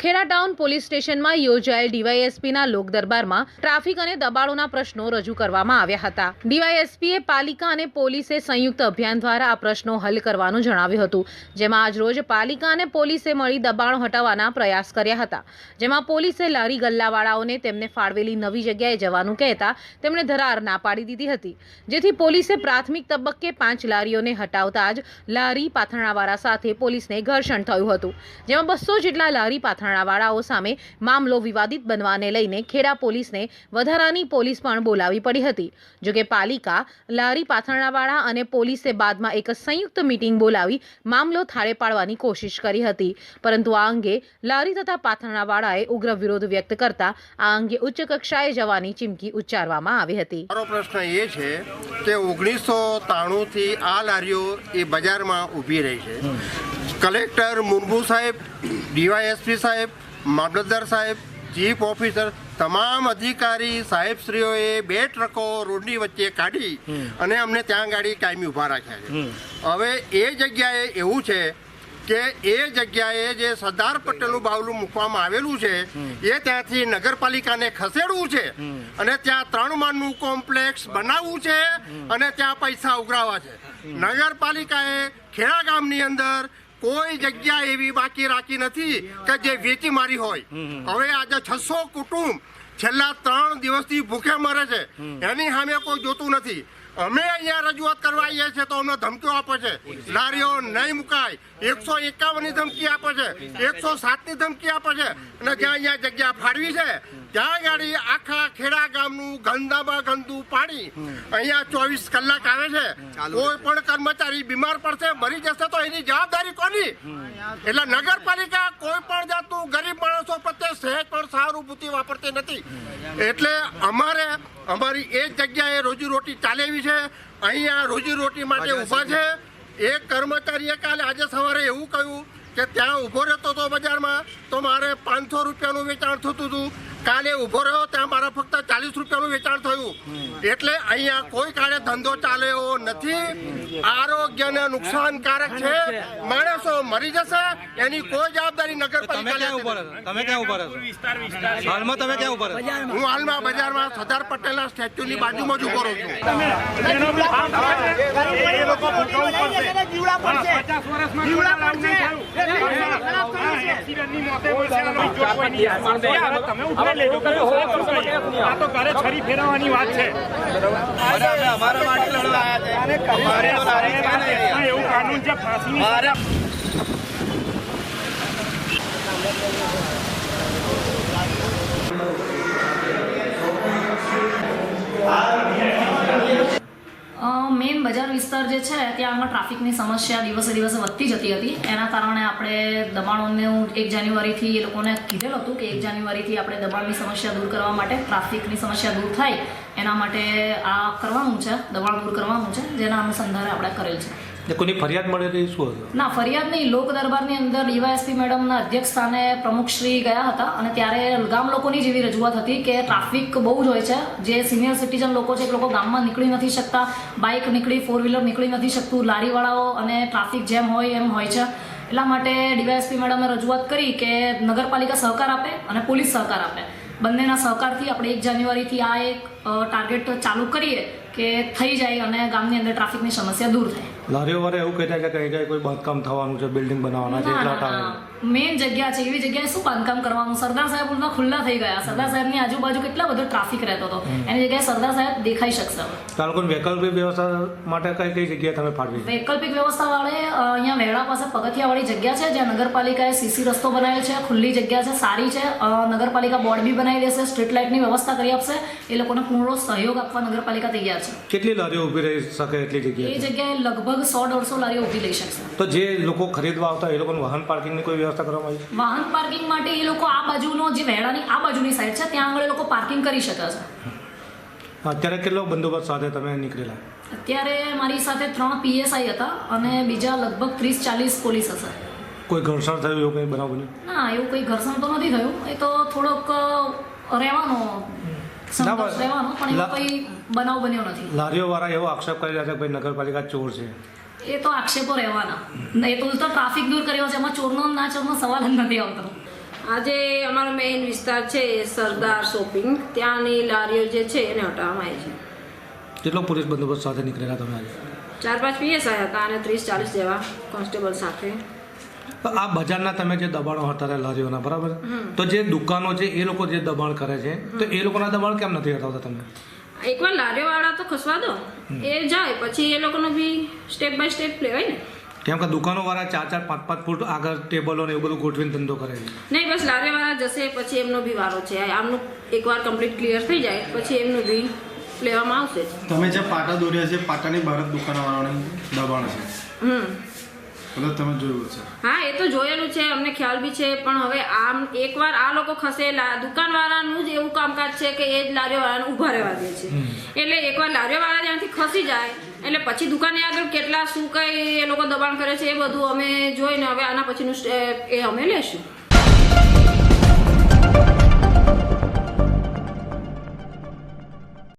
Kheda town police સ્ટેશનમાં યોજાયેલ ડીવાયએસપીના લોક દરબારમાં ટ્રાફિક અને દબાણોના પ્રશ્નો રજૂ કરવામાં આવ્યા હતા. ડીવાયએસપીએ પાલિકા અને પોલીસે સંયુક્ત અભિયાન દ્વારા આ પ્રશ્નો હલ કરવાનું જણાવ્યું હતું, જેમાં આજરોજ પાલિકા અને પોલીસે મળી દબાણો હટાવવાના પ્રયાસ કર્યા હતા. જેમાં પોલીસે લારી ગલ્લાવાળાઓને તેમને ફાળવેલી નવી જગ્યાએ જવાનું કહેતા તેમણે ધરાર ના પાડી દીધી હતી. જેથી પોલીસે પ્રાથમિક તબક્કે પાંચ લારીઓને હટાવતા જ લારી પાથરણાવાળા સાથે પોલીસને ઘર્ષણ થયું હતું, જેમાં બસો જેટલા લારી પાથરણાવાળાઓ સામે મામલો વિવાદિત બનવાને લઈને ખેડા પોલીસને વધારાની પોલીસ પણ બોલાવી પડી હતી. જોકે પાલિકા, લારી પાથરણાવાળા અને પોલીસે બાદમાં એક સંયુક્ત મિટિંગ બોલાવી મામલો થાળે પાડવાની કોશિશ કરી હતી. પરંતુ આ અંગે લારી તથા પાથરણાવાળાએ ઉગ્ર વિરોધ વ્યક્ત કરતા આ અંગે ઉચ્ચ કક્ષાએ જવાની ચીમકી ઉચ્ચારવામાં આવી હતી. મારો પ્રશ્ન એ છે કે ઓગણીસો ત્રાણુંથી આ લારીઓ એ બજારમાં ઊભી રહી છે. કલેક્ટર મુર્મુ સાહેબ ડીવાયએસપી સાહેબ મામલતદાર સાહેબ ચીફ ઓફિસર તમામ અધિકારી સાહેબશ્રીઓએ બે ટ્રકો રોડની વચ્ચે કાઢી અને અમને ત્યાં ગાડી કાયમી ઊભા રાખ્યા છે. હવે એ જગ્યાએ એવું છે કે એ જગ્યાએ જે સરદાર પટેલનું બાવલું મૂકવામાં આવેલું છે એ ત્યાંથી નગરપાલિકાને ખસેડવું છે અને ત્યાં ત્રણ માળનું કોમ્પ્લેક્સ બનાવવું છે અને ત્યાં પૈસા ઉઘરાવવા છે. નગરપાલિકાએ ખેડા ગામની અંદર કોઈ જગ્યા એવી બાકી રાખી નથી કે જે વેચી મારી હોય. હવે આજે છસો કુટુંબ છેલ્લા ત્રણ દિવસથી ભૂખે મરે છે. એની સામે કોઈ જોતું નથી. અમે અહીંયા રજૂઆત કરવા આવીએ છીએ તો અમને ધમકીઓ આપે છે. લારીઓ નહીં મુકાય. એકસો એકાવનની ધમકી આપે છે. એકસો સાતની ધમકી આપે છે. અને જ્યાં અહીંયા જગ્યા ફાળવી છે ત્યાં ગાડી આખા ખેડા ગામનું ગંદામાં ગંદુ પાણી. અહીંયા ચોવીસ કલાક આવે છે. કોઈ પણ કર્મચારી બીમાર પડશે મરી જશે તો એની જવાબદારી કોની? એટલે નગરપાલિકા કોઈ પણ જાતનું ગરીબ માણસો પ્રત્યે સહેજ પણ સહાનુભૂતિ વાપરતી નથી. એટલે અમારે અમારી એ જગ્યાએ રોજીરોટી ચાલે એવી છે. અહીંયા રોજીરોટી માટે ઊભા છે. એક કર્મચારીએ કાલે આજે સવારે એવું કહ્યું કે ત્યાં ઊભો રહેતો હતો બજારમાં તો મારે પાંચસો રૂપિયાનું વેચાણ થતું હતું. કાલે ઊભો રહ્યો ત્યાં મારા ફક્ત ચાલીસ રૂપિયાનું વેચાણ થયું. એટલે અહીંયા કોઈ કાળે ધંધો ચાલે એવો નથી. આરોગ્યને નુકસાનકારક છે. માણસો મરી જશે એની કોઈ જવાબદારી તમે નગરપાલિકા ઊભા તમે ક્યાં ઊભા રહો? હાલમાં તમે ક્યાં ઊભા રહો? હું હાલમાં બજારમાં સરદાર પટેલના સ્ટેચ્યુની બાજુમાં જ ઊભો રહું છું. ફેરવવાની વાત છે. અમારા માટે લડવા એવું કાનૂન છે ફાંસીની મેઇન બજાર વિસ્તાર જે છે, ત્યાં ટ્રાફિકની સમસ્યા દિવસે દિવસે વધતી જતી હતી. એના કારણે આપણે દબાણોને એક જાન્યુઆરીથી એ લોકોને કીધેલું હતું કે એક જાન્યુઆરીથી આપણે દબાણની સમસ્યા દૂર કરવા માટે, ટ્રાફિકની સમસ્યા દૂર થાય. એના માટે આ કરવાનું છે, દબાણ દૂર કરવાનું છે, જેના અનુસંધાને આપણે કરેલ છે. કોની ફરિયાદ મળે તો શું હતું? ના, ફરિયાદ નહીં. લોક દરબારની અંદર ડીવાયએસપી મેડમના અધ્યક્ષ સ્થાને પ્રમુખશ્રી ગયા હતા અને ત્યારે ગામ લોકોની જેવી રજૂઆત હતી કે ટ્રાફિક બહુ જ હોય છે. જે સિનિયર સિટીઝન લોકો છે, એ લોકો ગામમાં નીકળી નથી શકતા. બાઇક નીકળી ફોર વ્હીલર નીકળી નથી શકતું. લારીવાળાઓ અને ટ્રાફિક જેમ હોય એમ હોય છે. એટલા માટે ડીવાયએસપી મેડમે રજૂઆત કરી કે નગરપાલિકા સહકાર આપે અને પોલીસ સહકાર આપે. બંનેના સહકારથી આપણે એક જાન્યુઆરીથી આ એક ટાર્ગેટ ચાલુ કરીએ કે થઈ જાય અને ગામની અંદર ટ્રાફિકની સમસ્યા દૂર થાય. લારીઓ વાળા એવું કહેતા છે કે કઈ કોઈ બાંધકામ થવાનું છે બિલ્ડિંગ બનાવવાના છે એટલા મેઇન જગ્યા છે એવી જગ્યાએ શું બાંધકામ કરવાનું? સરદાર સાહેબ ઉલના ખુલ્લા થઈ ગયા. સરદાર સાહેબની આજુબાજુ કેટલા બધો ટ્રાફિક રહેતો હતો. એની જગ્યાએ સરદાર સાહેબ દેખાઈ શકશે હવે. તો આ લોકોની વૈકલ્પિક વ્યવસ્થા માટે કઈ કઈ જગ્યા તમે ફાળવી? વૈકલ્પિક વ્યવસ્થા વાળે અહીંયા વેળા પાસે પગથિયાવાળી જગ્યા છે જ્યાં નગરપાલિકાએ સીસી રસ્તો બનાવેલ છે ખુલ્લી જગ્યા છે સારી છે નગરપાલિકા બોર્ડ બી બનાવી દેશે સ્ટ્રીટ લાઇટની વ્યવસ્થા કરી આપશે એ લોકોને પૂર્ણ સહયોગ આપવા નગરપાલિકા તૈયાર છે. કેટલી લારીઓ ઊભી રહી શકે એટલી એ જગ્યાએ જગ્યાએ લગભગ સો દોઢસો લારીઓ ઊભી લઈ શકશે. તો જે લોકો ખરીદવા આવતા એ લોકોનું વાહન પાર્કિંગની કોઈ વ્યવસ્થા કરવામાં આવી? વાહન પાર્કિંગ માટે એ લોકો આ બાજુનો જે વેળાની આ બાજુની સાઈડ છે ત્યાં આગળ એ લોકો પાર્કિંગ કરી શકે છે. અત્યારે કેટલો બંદોબસ્ત સાથે તમે નીકળેલા? અત્યારે મારી સાથે ત્રણ પીએસઆઈ હતા અને બીજા લગભગ ત્રીસ ચાલીસ પોલીસ હશે. કોઈ ઘર્ષણ થયું એવું કંઈ બનાવ બન્યું? ના એવું કંઈ ઘર્ષણ તો નથી થયું. એ તો થોડોક રહેવાનો સંઘર્ષ રહેવાનો પણ એવો કંઈ બનાવ બન્યો નથી. લારીઓ વાળા એવો આક્ષેપ કરી રહ્યા છે કે ભાઈ નગરપાલિકા ચોર છે. એ તો આક્ષેપો રહેવાના. એ તો ઉલટો ટ્રાફિક દૂર કર્યો છે એમાં ચોરનો ના ચોરનો સવાલ જ નથી આવતો. આજે અમારો મેઇન વિસ્તાર છે એ સરદાર શોપિંગ ત્યાંની લારીઓ જે છે એને હટાવવામાં આવી છે. કેટલો પોલીસ બંદોબસ્ત સાથે નીકળેલા તમે આજે? ચાર પાંચ પીએસઆઈ હતા અને ત્રીસ ચાલીસ જેવા કોન્સ્ટેબલ સાથે. તો આ બજારના તમે જે દબાણો હતા લારીઓના બરાબર? તો જે દુકાનો છે એ લોકો જે દબાણ કરે છે તો એ લોકોના દબાણ કેમ નથી હટાવતા તમે? એકવાર લારીઓવાળા તો ખસવા દો. એ જાય પછી એ લોકોનો બી સ્ટેપ બાય સ્ટેપ લેવાય ને? કેમ કે દુકાનો વાળા ચાર ચાર પાંચ પાંચ ફૂટ આગળ ટેબલો ને એવું બધું ગોઠવીને ધંધો કરે છે. નહીં બસ લારીવાળા જશે પછી એમનો બી વારો છે. આમનું એકવાર કમ્પ્લીટ ક્લિયર થઈ જાય પછી એમનું બી લેવામાં આવશે. તમે જે પાટા દોર્યા છે પાટાની બહાર દુકાનવાળાને દબાણ છે. હમ. કદાચ તમે જોયું છે હા એ તો જોયેલું છે અમને ખ્યાલ બી છે પણ હવે આમ એકવાર આ લોકો ખસેલા દુકાનવાળાનું જ એવું કામકાજ છે કે એ જ લારીઓવાળાને ઊભા રહેવા દે છે. એટલે એકવાર લારીઓવાળા ત્યાંથી ખસી જાય એટલે પછી દુકાને આગળ કેટલા શું કંઈ એ લોકો દબાણ કરે છે એ બધું અમે જોઈને હવે આના પછીનું એ અમે લેશું.